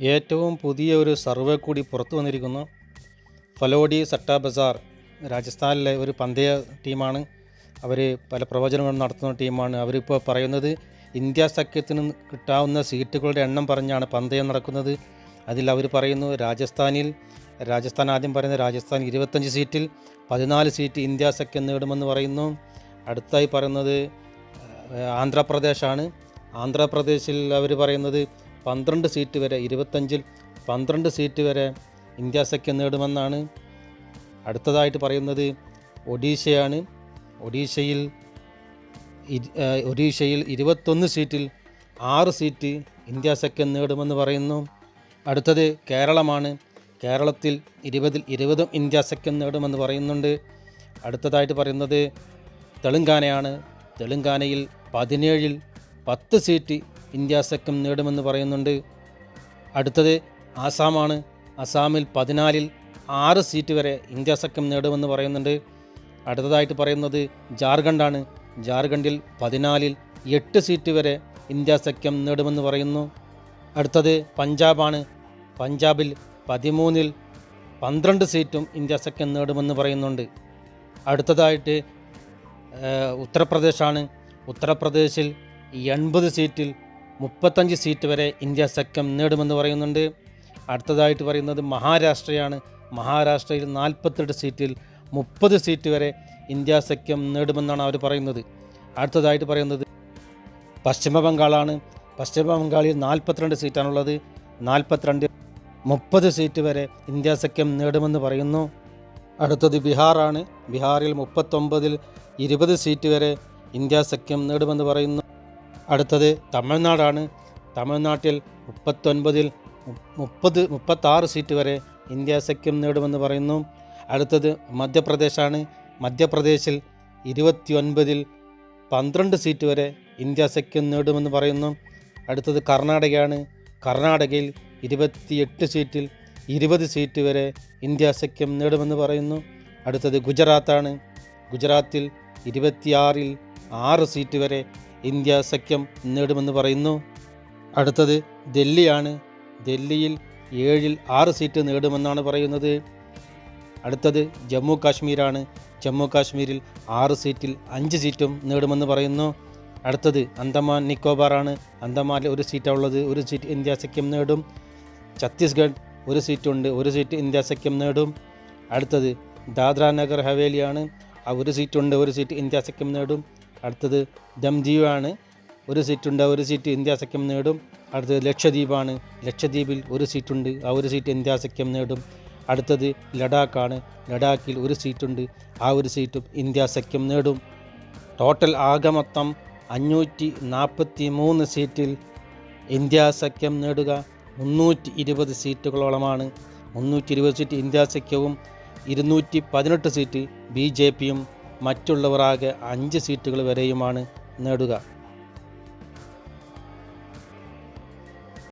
ഏറ്റവും പുതിയ ഒരു സർവേ കൂടി പുറത്തു വന്നിരിക്കുന്നു. ഫലോഡി സട്ടാബസാർ രാജസ്ഥാനിലെ ഒരു പന്തയ ടീമാണ്. അവർ പല പ്രവചനങ്ങളും നടത്തുന്ന ടീമാണ്. അവരിപ്പോൾ പറയുന്നത് ഇന്ത്യ സഖ്യത്തിന് കിട്ടാവുന്ന സീറ്റുകളുടെ എണ്ണം പറഞ്ഞാണ് പന്തയം നടക്കുന്നത്. അതിൽ അവർ പറയുന്നു രാജസ്ഥാനിൽ രാജസ്ഥാൻ ആദ്യം പറയുന്നത് രാജസ്ഥാൻ ഇരുപത്തഞ്ച് സീറ്റിൽ പതിനാല് സീറ്റ് ഇന്ത്യ സഖ്യം നേടുമെന്ന് പറയുന്നു. അടുത്തായി പറയുന്നത് ആന്ധ്രാപ്രദേശാണ്. ആന്ധ്രാപ്രദേശിൽ അവർ പറയുന്നത് പന്ത്രണ്ട് സീറ്റ് വരെ ഇരുപത്തഞ്ചിൽ പന്ത്രണ്ട് സീറ്റ് വരെ ഇന്ത്യ സഖ്യം നേടുമെന്നാണ് അടുത്തതായിട്ട് പറയുന്നത് ഒഡീഷയാണ്. ഒഡീഷയിൽ ഒഡീഷയിൽ ഇരുപത്തൊന്ന് സീറ്റിൽ ആറ് സീറ്റ് ഇന്ത്യ സഖ്യം നേടുമെന്ന് പറയുന്നു. അടുത്തത് കേരളമാണ്. കേരളത്തിൽ ഇരുപതിൽ ഇരുപതും ഇന്ത്യ സഖ്യം നേടുമെന്ന് പറയുന്നുണ്ട്. അടുത്തതായിട്ട് പറയുന്നത് തെലുങ്കാനയാണ്. തെലുങ്കാനയിൽ പതിനേഴിൽ പത്ത് സീറ്റ് ഇന്ത്യ സഖ്യം നേടുമെന്ന് പറയുന്നുണ്ട്. അടുത്തത് ആസാമാണ്. അസാമിൽ പതിനാലിൽ ആറ് സീറ്റ് വരെ ഇന്ത്യ സഖ്യം നേടുമെന്ന് പറയുന്നുണ്ട്. അടുത്തതായിട്ട് പറയുന്നത് ജാർഖണ്ഡാണ്. ജാർഖണ്ഡിൽ പതിനാലിൽ എട്ട് സീറ്റ് വരെ ഇന്ത്യ സഖ്യം നേടുമെന്ന് പറയുന്നു. അടുത്തത് പഞ്ചാബാണ്. പഞ്ചാബിൽ പതിമൂന്നിൽ പന്ത്രണ്ട് സീറ്റും ഇന്ത്യ സഖ്യം നേടുമെന്ന് പറയുന്നുണ്ട്. അടുത്തതായിട്ട് ഉത്തർപ്രദേശാണ്. ഉത്തർപ്രദേശിൽ എൺപത് സീറ്റിൽ മുപ്പത്തഞ്ച് സീറ്റ് വരെ ഇന്ത്യ സഖ്യം നേടുമെന്ന് പറയുന്നുണ്ട്. അടുത്തതായിട്ട് പറയുന്നത് മഹാരാഷ്ട്രയാണ്. മഹാരാഷ്ട്രയിൽ നാൽപ്പത്തെട്ട് സീറ്റിൽ മുപ്പത് സീറ്റ് വരെ ഇന്ത്യ സഖ്യം നേടുമെന്നാണ് അവർ പറയുന്നത്. അടുത്തതായിട്ട് പറയുന്നത് പശ്ചിമ ബംഗാളാണ്. പശ്ചിമ ബംഗാളിൽ നാൽപ്പത്തിരണ്ട് സീറ്റാണുള്ളത്. നാൽപ്പത്തിരണ്ട് മുപ്പത് സീറ്റ് വരെ ഇന്ത്യ സഖ്യം നേടുമെന്ന് പറയുന്നു. അടുത്തത് ബീഹാറാണ്. ബീഹാറിൽ മുപ്പത്തൊമ്പതിൽ ഇരുപത് സീറ്റ് വരെ ഇന്ത്യ സഖ്യം നേടുമെന്ന് പറയുന്നു. അടുത്തത് തമിഴ്നാടാണ്. തമിഴ്നാട്ടിൽ മുപ്പത്തൊൻപതിൽ മുപ്പത് മുപ്പത്താറ് സീറ്റ് വരെ ഇന്ത്യ സഖ്യം നേടുമെന്ന് പറയുന്നു. അടുത്തത് മധ്യപ്രദേശാണ്. മധ്യപ്രദേശിൽ ഇരുപത്തിയൊൻപതിൽ പന്ത്രണ്ട് സീറ്റ് വരെ ഇന്ത്യ സഖ്യം നേടുമെന്ന് പറയുന്നു. അടുത്തത് കർണാടകയാണ്. കർണാടകയിൽ ഇരുപത്തിയെട്ട് സീറ്റിൽ ഇരുപത് സീറ്റ് വരെ ഇന്ത്യ സഖ്യം നേടുമെന്ന് പറയുന്നു. അടുത്തത് ഗുജറാത്താണ്. ഗുജറാത്തിൽ ഇരുപത്തിയാറിൽ ആറ് സീറ്റ് വരെ ഇന്ത്യ സഖ്യം നേടുമെന്ന് പറയുന്നു. അടുത്തത് ഡൽഹിയാണ്. ഡൽഹിയിൽ ഏഴിൽ ആറ് സീറ്റ് നേടുമെന്നാണ് പറയുന്നത്. അടുത്തത് ജമ്മു കാശ്മീരാണ് ജമ്മു കാശ്മീരിൽ ആറ് സീറ്റിൽ അഞ്ച് സീറ്റും നേടുമെന്ന് പറയുന്നു. അടുത്തത് അന്തമാൻ നിക്കോബാറാണ്. അന്തമാനിൽ ഒരു സീറ്റാണ് ഉള്ളത്. ഒരു സീറ്റ് ഇന്ത്യ സഖ്യം നേടും. ഛത്തീസ്ഗഡ് ഒരു സീറ്റുണ്ട്. ഒരു സീറ്റ് ഇന്ത്യ സഖ്യം നേടും. അടുത്തത് ദാദ്ര നഗർ ഹവേലിയാണ്. ആ ഒരു സീറ്റുണ്ട്. ഒരു സീറ്റ് ഇന്ത്യ സഖ്യം നേടും. അടുത്തത് ദംദീവാണ്. ഒരു സീറ്റുണ്ട് ഒരു സീറ്റ് ഇന്ത്യ സഖ്യം നേടും. അടുത്തത് ലക്ഷദ്വീപാണ്. ലക്ഷദ്വീപിൽ ഒരു സീറ്റുണ്ട് ആ ഒരു സീറ്റ് ഇന്ത്യ സഖ്യം നേടും. അടുത്തത് ലഡാക്കാണ്. ലഡാക്കിൽ ഒരു സീറ്റുണ്ട് ആ ഒരു സീറ്റും ഇന്ത്യ സഖ്യം നേടും. ടോട്ടൽ ആകെ മൊത്തം അഞ്ഞൂറ്റി നാൽപ്പത്തി മൂന്ന് സീറ്റിൽ ഇന്ത്യ സഖ്യം നേടുക മുന്നൂറ്റി ഇരുപത് സീറ്റുകളോളമാണ്. മുന്നൂറ്റി ഇരുപത് സീറ്റ് ഇന്ത്യ സഖ്യവും ഇരുന്നൂറ്റി പതിനെട്ട് സീറ്റ് ബി ജെ പിയും മറ്റുള്ളവർ ആകെ അഞ്ച് സീറ്റുകൾ വരെയുമാണ് നേടുക.